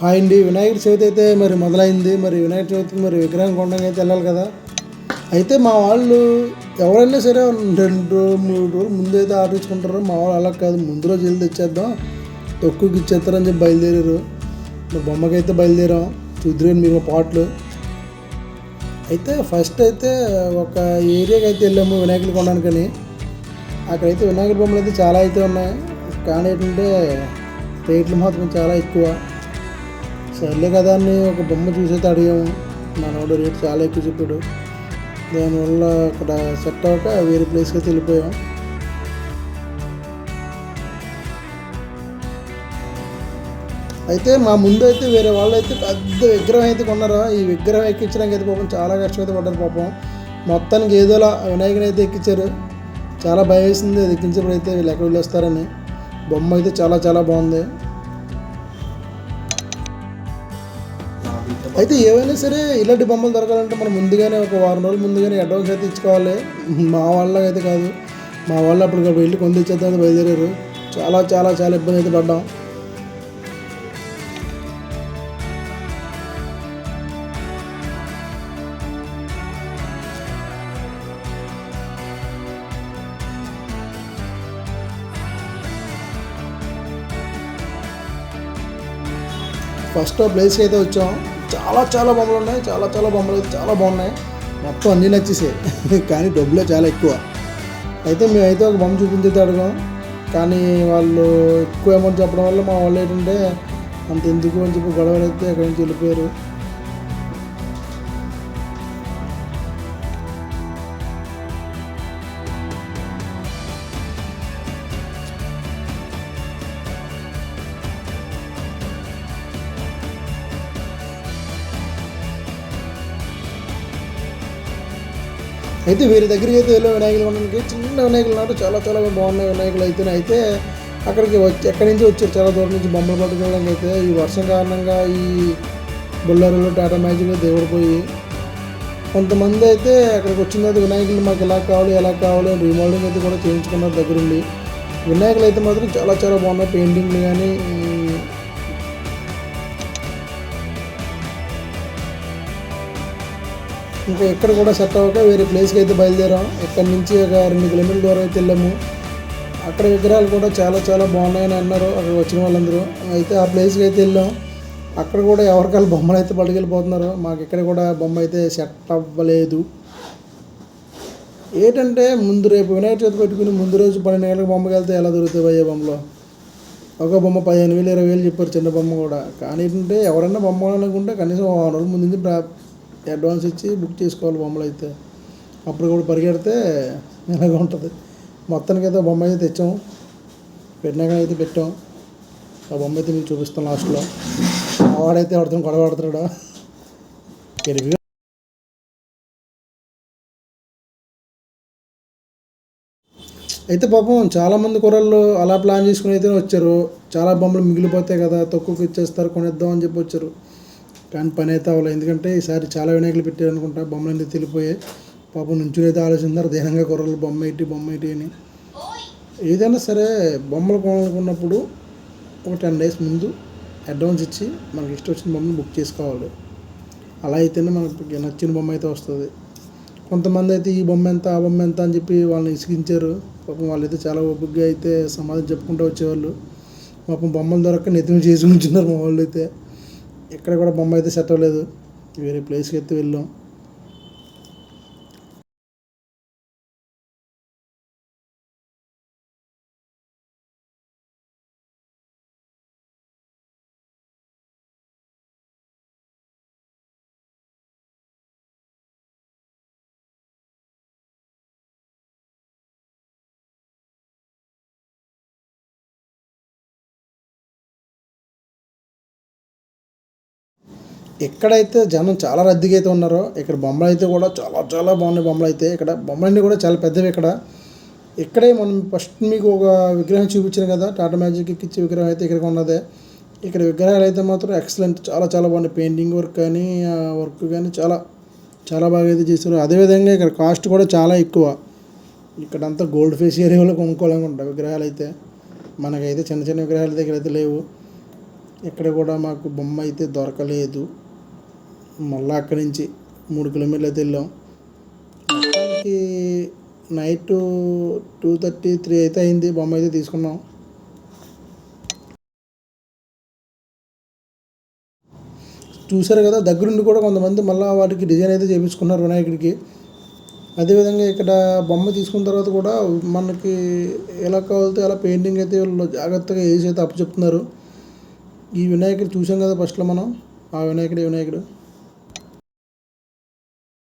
Hi అండి. వినాయకుడి చవితి అయితే మరి మొదలైంది. మరి వినాయక చవితికి మరి విగ్రహం కొనడానికి అయితే వెళ్ళాలి కదా. అయితే మా వాళ్ళు ఎవరైనా సరే రెండు మూడు రోజులు ముందు అయితే ఆర్డర్ మా వాళ్ళు అలా కాదు. ముందు రోజు వెళ్ళి తెచ్చేద్దాం. తక్కువకి ఇచ్చేస్తారని చెప్పి బయలుదేరారు. మా బొమ్మకి అయితే బయలుదేరాం. చూద్దరేని మీరు పాటలు. అయితే ఫస్ట్ అయితే ఒక ఏరియాకి అయితే వెళ్ళాము వినాయకులు కొనడానికని. అక్కడైతే వినాయకుడి బొమ్మలు అయితే చాలా అయితే ఉన్నాయి. కానీ ఏంటంటే రేట్లు మాత్రం చాలా ఎక్కువ. సర్లే కదా అని ఒక బొమ్మ చూసేది అడిగాము. మనోడు రేట్ చాలా ఎక్కువ చెప్పాడు. దానివల్ల అక్కడ సెట్ అవ్వక వేరే ప్లేస్కి అయితే వెళ్ళిపోయాం. అయితే మా ముందు అయితే వేరే వాళ్ళు అయితే పెద్ద విగ్రహం అయితే కొన్నారా? ఈ విగ్రహం ఎక్కించడానికి అయితే పాపం చాలా కష్టమైతే పడ్డారు పాపం. మొత్తానికి ఏదోలా వినాయకుని అయితే ఎక్కించారు. చాలా భయం వేసింది. అది ఎక్కించినప్పుడు అయితే వీళ్ళు ఎక్కడ వెళ్ళొస్తారని. బొమ్మ అయితే చాలా చాలా బాగుంది. అయితే ఏవైనా సరే ఇలాంటి బొమ్మలు దొరకాలంటే మనం ముందుగానే ఒక వారం రోజులు ముందుగానే అడ్వాన్స్ అయితే ఇచ్చుకోవాలి. మా వాళ్ళ అయితే కాదు. మా వాళ్ళు అప్పుడు వెళ్ళి కొంత తెచ్చేద్దామని బయలుదేరారు. చాలా చాలా చాలా ఇబ్బంది అయితే పడ్డాం. ఫస్ట్ ప్లేస్కి అయితే వచ్చాం. చాలా చాలా బొమ్మలు ఉన్నాయి చాలా చాలా బొమ్మలు చాలా బాగున్నాయి. మొత్తం అన్నీ నచ్చేసాయి. కానీ డబ్బులే చాలా ఎక్కువ. అయితే మేమైతే ఒక బొమ్మ చూపించేది అడిగాం. కానీ వాళ్ళు ఎక్కువ అమౌంట్ చెప్పడం వల్ల మా వాళ్ళు ఏంటంటే అంత ఎందుకు అని చెప్పి గొడవలు అయితే అక్కడి నుంచి వెళ్ళిపోయారు. అయితే వీరి దగ్గరికి అయితే వెళ్ళే వినాయకులు ఉండడానికి చిన్న వినాయకులు ఉన్నారు చాలా చాలా బాగున్నాయి వినాయకులు అయితే. అయితే అక్కడికి వచ్చి ఎక్కడి నుంచి వచ్చారు చాలా దూరం నుంచి బొమ్మలు పట్టుకోవడానికి అయితే. ఈ వర్షం కారణంగా ఈ బుల్లరులు టాటా మ్యాజిక్ దేవుడు పోయి కొంతమంది అయితే అక్కడికి వచ్చిన తర్వాత వినాయకులు మాకు ఎలా కావాలి ఎలా కావాలి రీమోడలింగ్ అయితే కూడా చేయించుకున్నారు దగ్గరుండి. వినాయకులు అయితే మాత్రం చాలా చాలా బాగున్నాయి. పెయింటింగ్లు కానీ ఇంకా ఎక్కడ కూడా సెట్ అవ్వక వేరే ప్లేస్కి అయితే బయలుదేరాం. ఇక్కడ నుంచి ఒక రెండు కిలోమీటర్ల దూరం అయితే వెళ్ళాము. అక్కడ విగ్రహాలు కూడా చాలా చాలా బాగున్నాయని అన్నారు అక్కడ వచ్చిన వాళ్ళందరూ. అయితే ఆ ప్లేస్కి అయితే వెళ్ళాం. అక్కడ కూడా ఎవరికాలు బొమ్మలు అయితే పట్టుకెళ్ళిపోతున్నారు. మాకు ఇక్కడ కూడా బొమ్మ అయితే సెట్ అవ్వలేదు. ఏంటంటే ముందు రేపు వినాయక చవితి పెట్టుకుని ముందు రోజు పన్నెండు గంటలకు బొమ్మకి వెళ్తే ఎలా దొరుకుతాయి భయ్య బొమ్మలో? ఒక బొమ్మ పదిహేను వేలు ఇరవై వేలు చెప్పారు చిన్న బొమ్మ కూడా. కానీ ఏంటంటే ఎవరైనా బొమ్మ అనుకుంటే కనీసం వారం రోజుల ముందు నుంచి అడ్వాన్స్ ఇచ్చి బుక్ చేసుకోవాలి బొమ్మలు అయితే. అప్పుడు కూడా పరిగెడితే ఇలాగ ఉంటుంది. మొత్తానికి అయితే బొమ్మ అయితే తెచ్చాము పెట్టినాక అయితే పెట్టాం. ఆ బొమ్మ అయితే మీకు చూపిస్తాం లాస్ట్లో. వాడైతే ఎవరితో గొడవ పడుతున్నాడు ఎరివి అయితే పాపం చాలామంది కుర్రలు అలా ప్లాన్ చేసుకుని అయితే వచ్చారు. చాలా బొమ్మలు మిగిలిపోతాయి కదా తక్కువకి ఇచ్చేస్తారు కొనేద్దాం అని చెప్పి వచ్చారు. కానీ పని అయితే అవ్వలేదు. ఎందుకంటే ఈసారి చాలా వినాయకులు పెట్టారు అనుకుంటా. బొమ్మలు అయితే తెలిపోయాయి పాపం నుంచి అయితే ఆలోచిస్తున్నారు. దేహంగా కుర్రలు బొమ్మ ఏంటి బొమ్మ ఏంటి అని. ఏదైనా సరే బొమ్మలు కొనాలనుకున్నప్పుడు ఒక టెన్ డేస్ ముందు అడ్వాన్స్ ఇచ్చి మనకి ఇష్టం వచ్చిన బొమ్మను బుక్ చేసుకోవాలి. అలా అయితేనే మనకి నచ్చిన బొమ్మ అయితే వస్తుంది. కొంతమంది అయితే ఈ బొమ్మ ఎంత ఆ బొమ్మ ఎంత అని చెప్పి వాళ్ళని ఇసిగించారు. పాపం వాళ్ళైతే చాలా ఓపికగా అయితే సమాధానం చెప్పుకుంటూ వచ్చేవాళ్ళు. పాపం బొమ్మలు దొరక్క నెత్తిమి చేసుకుంటున్నారు మా వాళ్ళు అయితే ఎక్కడ కూడా బొమ్మ అయితే సెట్ అవ్వలేదు. వేరే ప్లేస్కి అయితే వెళ్ళాం. ఎక్కడైతే జనం చాలా రద్దీగా అయితే ఉన్నారో ఇక్కడ బొమ్మలు అయితే కూడా చాలా చాలా బాగున్నాయి బొమ్మలు అయితే ఇక్కడ బొమ్మలన్నీ కూడా చాలా పెద్దవి ఇక్కడ. ఇక్కడే మనం ఫస్ట్ మీకు ఒక విగ్రహం చూపించాను కదా టాటా మ్యాజిక్ ఇచ్చే విగ్రహం అయితే ఇక్కడ ఉన్నదే. ఇక్కడ విగ్రహాలు అయితే మాత్రం ఎక్సలెంట్ చాలా చాలా బాగున్నాయి. పెయింటింగ్ వర్క్ కానీ వర్క్ కానీ చాలా చాలా బాగా అయితే చేశారు. అదేవిధంగా ఇక్కడ కాస్ట్ కూడా చాలా ఎక్కువ. ఇక్కడంతా గోల్డ్ ఫేస్ ఏరియాలో కొనుక్కోవాలనుకుంటా విగ్రహాలు అయితే. మనకైతే చిన్న చిన్న విగ్రహాలు దగ్గర అయితే లేవు. ఇక్కడ కూడా మాకు బొమ్మ అయితే దొరకలేదు. మళ్ళీ అక్కడి నుంచి మూడు కిలోమీటర్లు అయితే వెళ్ళాం. మొత్తానికి నైట్ టూ థర్టీ త్రీ అయితే అయింది. బొమ్మ అయితే తీసుకున్నాం. చూసారు కదా దగ్గరుండి కూడా కొంతమంది మళ్ళీ వాటికి డిజైన్ అయితే చేయించుకున్నారు వినాయకుడికి. అదేవిధంగా ఇక్కడ బొమ్మ తీసుకున్న తర్వాత కూడా మనకి ఎలా కావాలితే అలా పెయింటింగ్ అయితే వీళ్ళు జాగ్రత్తగా వేసి అయితే అప్పు చెప్తున్నారు. ఈ వినాయకుడు చూసాం కదా ఫస్ట్లో మనం. ఆ వినాయకుడు వినాయకుడు.